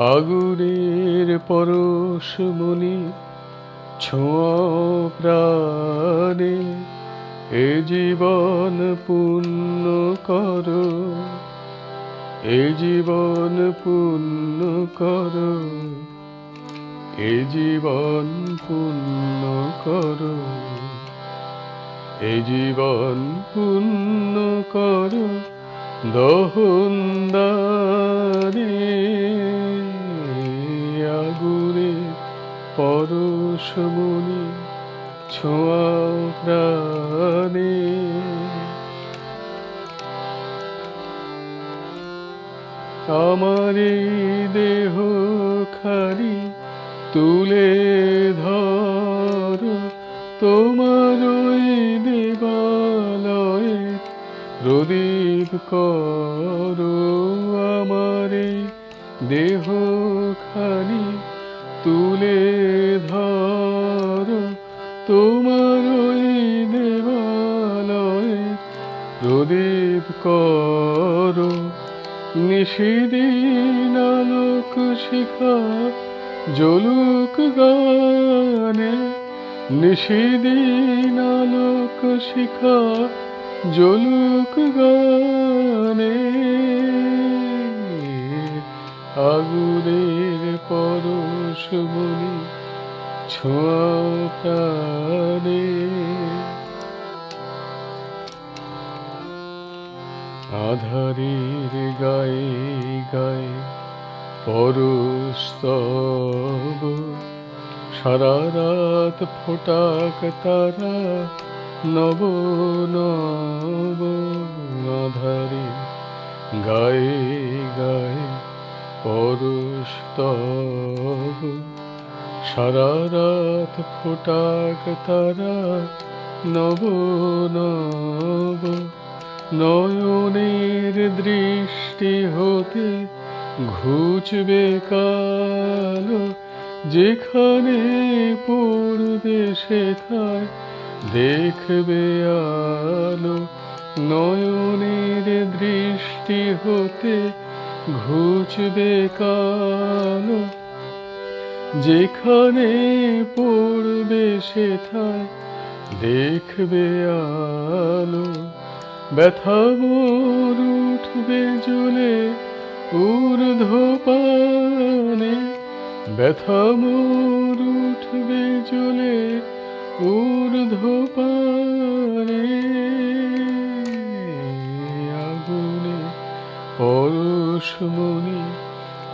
আগুনের পরশ মনি প্রাণে, এ জীবন পূর্ণ করো, এ জীবন পূর্ণ করো, এ জীবন পূর্ণ করো, এ জীবন পূর্ণ করো দহন্দারে আগুরে পরশমণি ছোঁয়া প্রাণে। আমার দেহ খালি তুলে ধর তোমার দেবালয়ে প্রদীপ করো আমার দেহ খালি তুলে ধর। তোমার ওই দেবালয়ে প্রদীপ করো। নিষিদিন আলোক শিখা জলুক গানে। নিষিদিন আলোক শিখা জলুক গানে। আগুনের পরশ বলি ছোঁয়া আধারের গায়ে গায়ে পরস্তব সারা রাত ফোটাক তারা নব নব। আধারে গায়ে গায়ে পরস্তব সারা রাত ফোটাক তারা নব নব। নয়নের দৃষ্টি হতে ঘুচবে কালো, যেখানে পড়বে সেথায় দেখবে আলো। নয়নের দৃষ্টি হতে ঘুচবে কালো। যেখানে পড়বে সেথায় দেখবে আলো। ব্যথা মোর উঠবে জ্বলে ঊর্ধ্ব ব্যথা মোর উঠবে জ্বলে ঊর্ধ্ব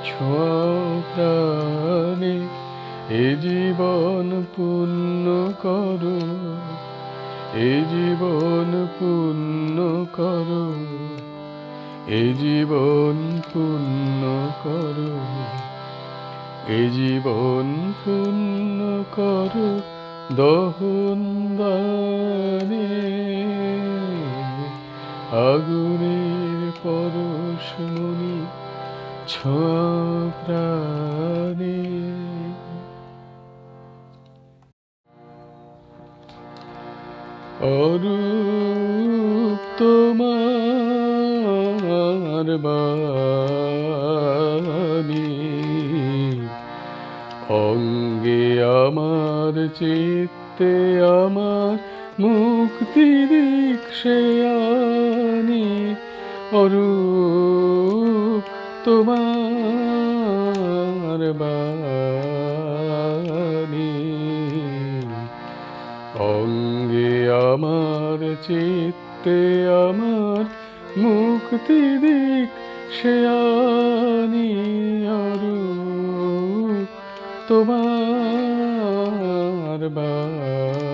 ছোঁয়া প্রাণে এ জীবন পূর্ণ করো, এ জীবন পূর্ণ করো, এ জীবন পূর্ণ করো, এ জীবন পূর্ণ করো দহন দানে আগুনের পরশমণি প্রাণে অরূপ তোমার বাণী অঙ্গে আমার চিত্তে আমার মুক্তি দীক্ষে আনি। অরূপ তোমার বাণী। অঙ্গে আমার চিত্তে আমার মুক্তি দিক সে আনি তোমার বাণী।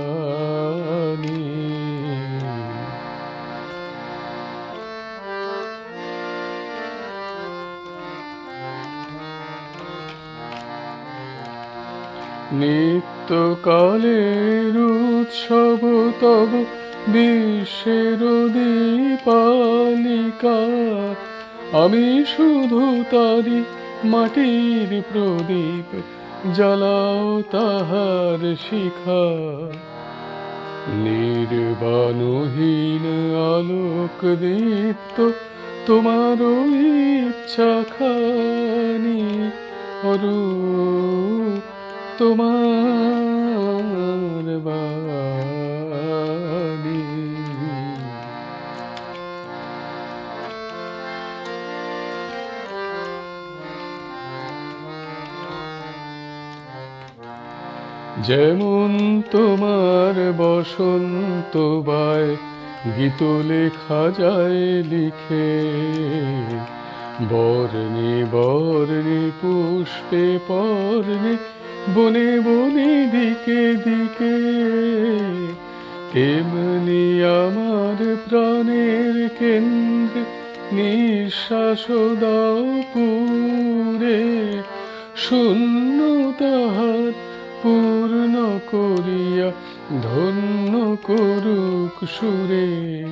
নিত্যকালের উৎসব, তব বিশ্বের দীপালিকা আমি শুধু তারি মাটির প্রদীপ, জ্বালাও তাহার শিখা। নির্বাণহীন আলোক দীপ্ত, তোমার ইচ্ছা খানি অরূপ। তোমার যেমন তোমার বসন্ত বায় গীত লেখা যায় লিখে বর্ণে বর্ণে পুষ্পে পর্ণে বনে বনে, দিকে দিকে। তেমনি আমার প্রাণের কেন্দ্রে নিঃশ্বাস দাও পুরে। শূন্য তাহার পূর্ণ করিয়া ধন্য করুক সুরে।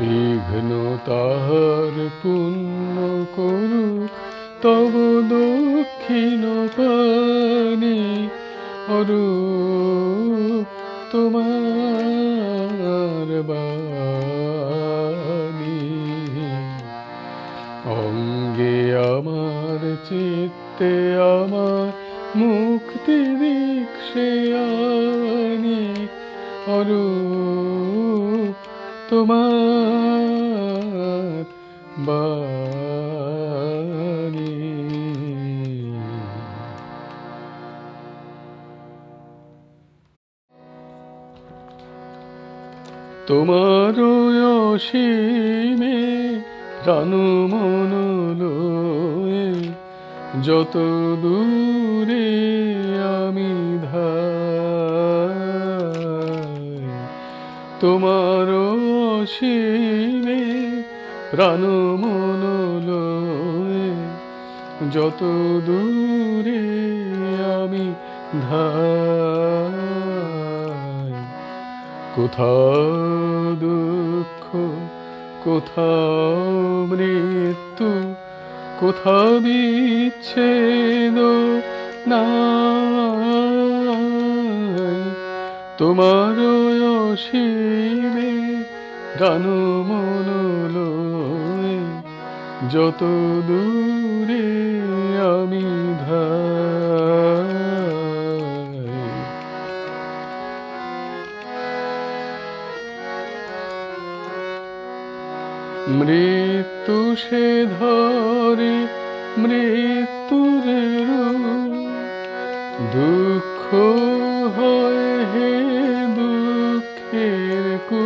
বিঘ্ন তাহার পূর্ণ করুক তব দক্ষিণ পানি অরূপ তোমার বাণী। অঙ্গে আমার চিত্তে আমার মুক্তি দীক্ষে আনি। অরূপ তোমার বাণী। তোমার অসীমে প্রাণ মন যত দূরে আমি ধাই তোমার অসীমে প্রাণ মন যত দূরে আমি ধাই কোথাও দুঃখ, কোথাও মৃত্যু, কোথাও বিচ্ছেদ নাই। তোমার অসীমে গান মন যত দূরে আমি ধাই মৃত্যু সে ধরে মৃত্যুর দুঃখ হয় হে দুঃখের কু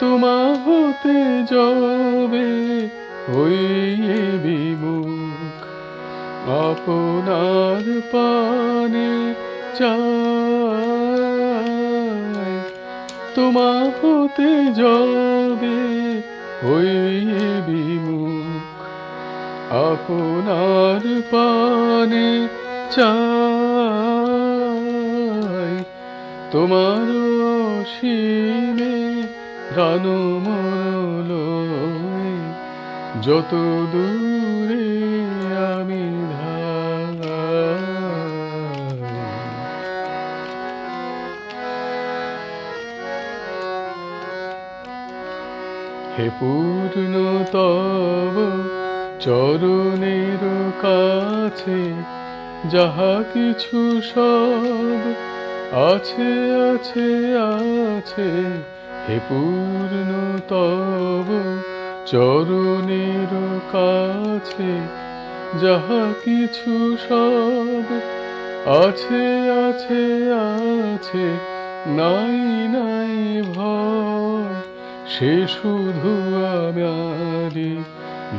তোমা হতে যাবে হইয়ে বিমুখ। আপনার পানে চায় তোমা হতে যাবে হইয়ে বিমুখ আপনার পানে চাই। তোমার সীমে রানু মনল যত দূরে আমি হে পূর্ণ তব চরণের কাছে যাহা কিছু সব আছে আছে আছে, হে পূর্ণ তব চরণের কাছে যাহা কিছু সব আছে আছে আছে, নাই নাই ভয়। সে শুধু আমারি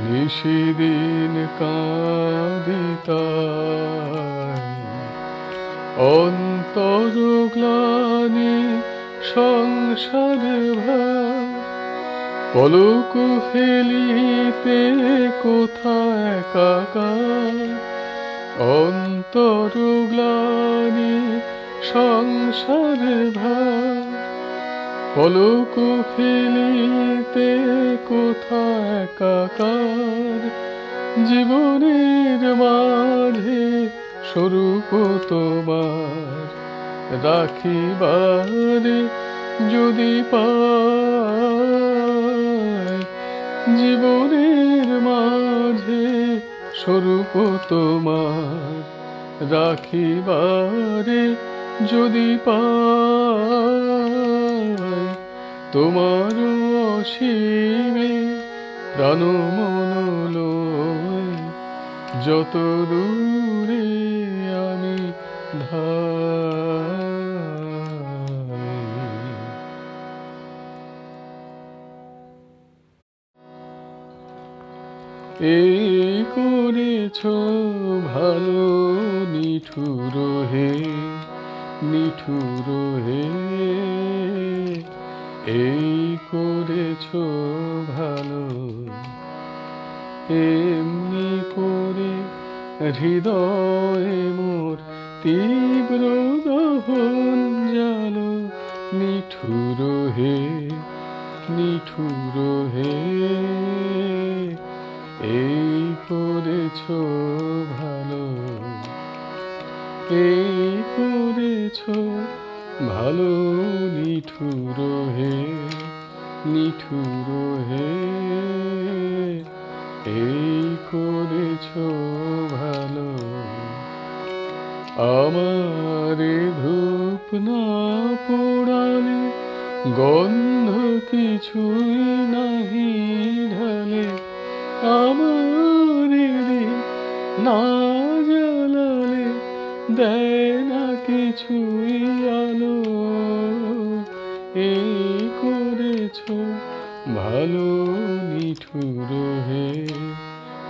নিশিদিন কাঁদিতাই অন্তর গ্লানি সংসার পলক ফেলিতে কোথায় কাকা অন্তর গ্লানি সংসার পলক ফেলিতে কোথায় একাকার জীবনের মাঝে স্বরূপ তোমার রাখিবারে যদি পায়? জীবনের মাঝে স্বরূপ তোমার রাখিবারে যদি পাই তোমার অসীমে প্রাণ মন যত দূরে আমি এই করেছ ভালো নিঠুর হে নিঠুর হে। এই করেছ ভালো, এমনি করে হৃদয়ে মোর তীব্র দহন জালো। নিঠুর হে নিঠুর হে, এই করেছ ভালো, এই করেছ ভালো, নিঠুর নিঠুর হে, এই করেছ ভালো। আমারে ধূপ না পোড়ালে গন্ধ কিছুই নাহি ঢালে। আমার না জ্বালালে দেয় না কিছুই ভালো নিঠুর হে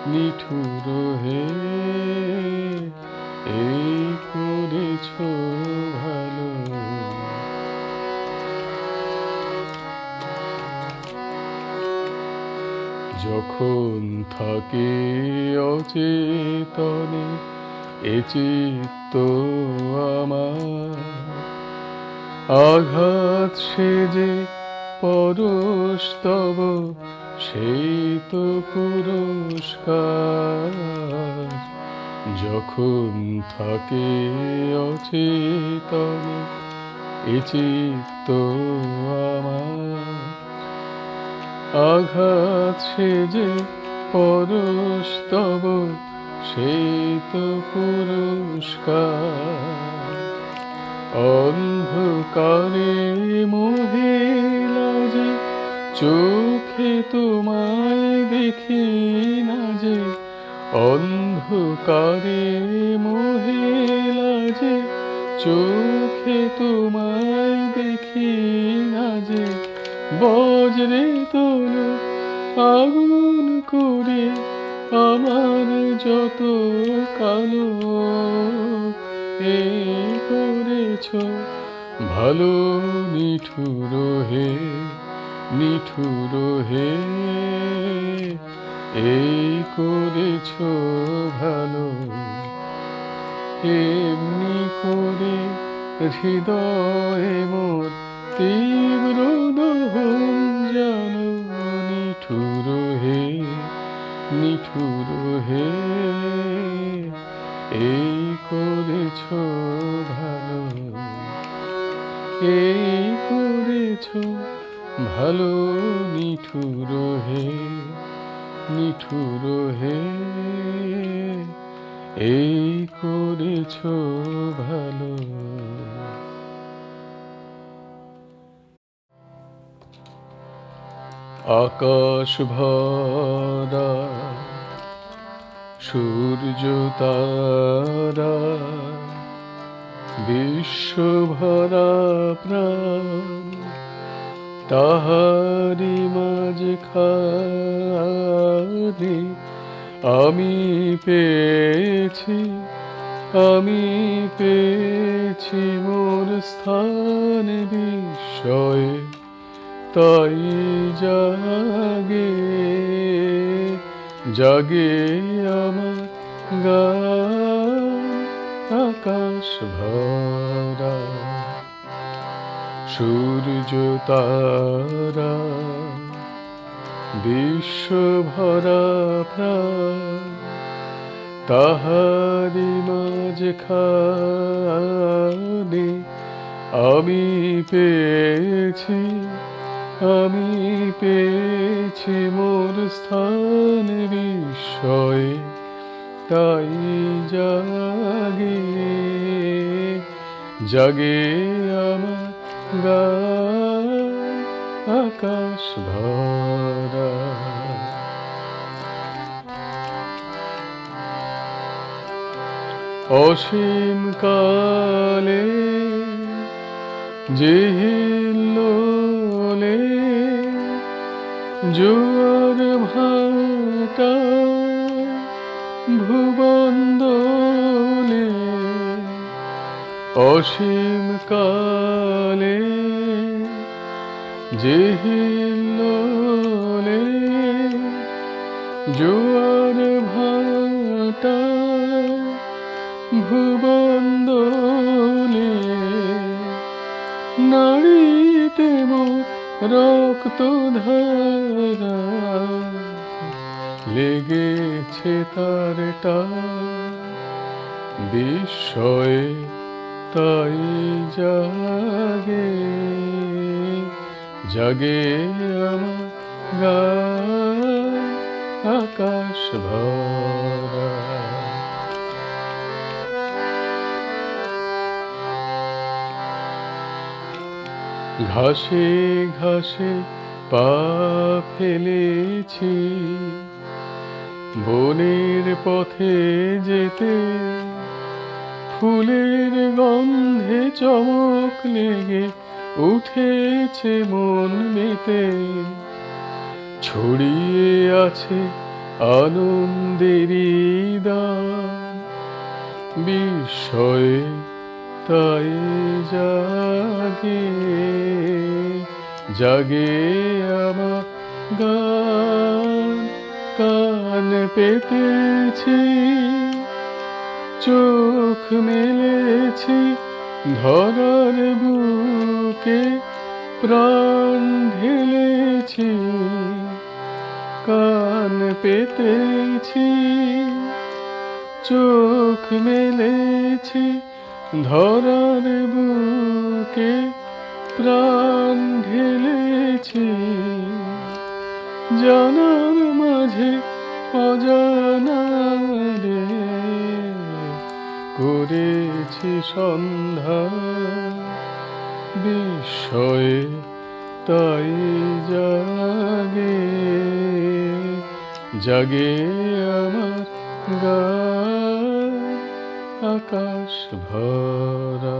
নিঠুর হে, এই করেছ ভালো। যখন থাকে অচেতনে, এ চিত্ত আমার আঘাত সে যে পরশ তব, সেই তো পুরস্কার। যখন থাকে অচেতনে, এ চিত্ত আমার। আঘাত সে যে পরশ তব সেই তো পুরস্কার। অন্ধকারে মহিলা যে চোখে তোমায় দেখি না যে, অন্ধকারে মহিলা যে, চোখে তোমায় দেখি না যে, বজ্রে তোলো আগুন করে আমার যত কালো এ করেছ, ভালো নিঠুর হে নিঠুর হে, এই করেছ ভালো। এমনি করে হৃদয়ে মোর তীব্র দহন জানো। নিঠুর হে নিঠুর হে, এই করেছ ভালো। এই করেছ ভালো নিঠুর হে নিঠুর হে। এই করেছ ভালো। আকাশ ভরা, সূর্য তারা, বিশ্ব ভরা প্রাণ। তাহারি মাঝে খালি আমি পেয়েছি আমি পেয়েছি মোর স্থান বিস্ময়ে, তাই জাগে জাগে আমার গা আকাশ ভরা। সূর্য, তারা বিশ্ব ভরা প্রাণ, তাহারি মাঝে খানে আমি পেয়েছি আমি পেয়েছি মোর স্থান বিষয়ে তাই জাগে জাগে আকাশ ভরা অসীম কালে যে হিল্লোলে জোয়ার ভাটা ভুবন দোলে অসীম কালে যে জোয়ার ভাটা ভুবন দোলে মোর রক্ত ধারা লেগেছে তারটা বিস্ময়ে তাই জাগে। জাগে আকাশ ভরা। ঘাসে ঘাসে পা ফেলেছি বনের পথে যেতে ফুলের গন্ধে চমক লেগে উঠেছে মন মেতে, ছড়িয়ে আছে আনন্দেরই দান বিস্ময়ে তাই জাগে জাগে আমার গান। কান পেতেছি, চোখ মেলেছি ধরার বুকে প্রাণ ঢেলেছি, কান পেতেছি, চোখ মেলেছি। ধরার বুকে প্রাণ ঢেলেছি, জানার মাঝে অজানারে করেছি সন্ধ্যা বিষয়ে তাই জাগে জাগে আমার গা আকাশ ভরা।